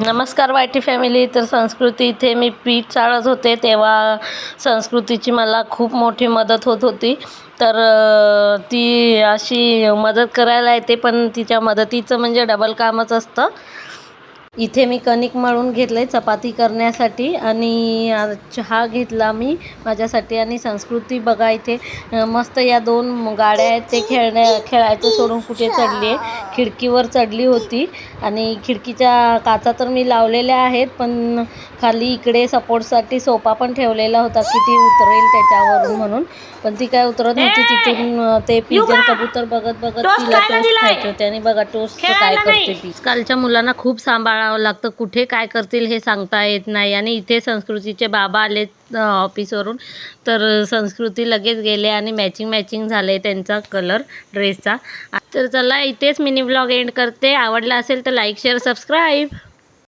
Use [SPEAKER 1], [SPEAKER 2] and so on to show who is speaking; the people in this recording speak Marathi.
[SPEAKER 1] नमस्कार वायटी फॅमिली तर संस्कृती इथे मी पीठ चाळत होते तेव्हा संस्कृतीची मला खूप मोठी मदत होत होती. तर ती अशी मदत करायला येते पण तिच्या मदतीचं म्हणजे डबल कामच असतं. इथे मी कणिक मळून घेतलं चपाती करण्यासाठी आणि चहा घेतला मी माझ्यासाठी आणि संस्कृती बघा इथे मस्त या दोन गाड्या आहेत ते खेळण्या खेळायचं सोडून कुठे चढली आहे खिडकीवर चढली होती आणि खिडकीच्या काचा तर मी लावलेल्या आहेत पण खाली इकडे सपोर्टसाठी सोफा पण ठेवलेला होता की ती उतरेल त्याच्यावरून म्हणून. पण ती काय उतरत नव्हती. तिथून ते पिजन कबूतर बघत बघत तिला टोस्ट. खायचे होते आणि बघा टोस्ट काय करते. ती. कालच्या मुलांना खूप सांभाळावं लागतं. कुठे काय करतील हे सांगता येत नाही. आणि इथे संस्कृतीचे बाबा आले ऑफिसवरून. तर संस्कृती लगेच गेले आणि मॅचिंग मॅचिंग झाले त्यांचा कलर ड्रेसचा. तर चला इथेच मिनी ब्लॉग एंड करते. आवडला असेल तर लाईक शेअर सबस्क्राईब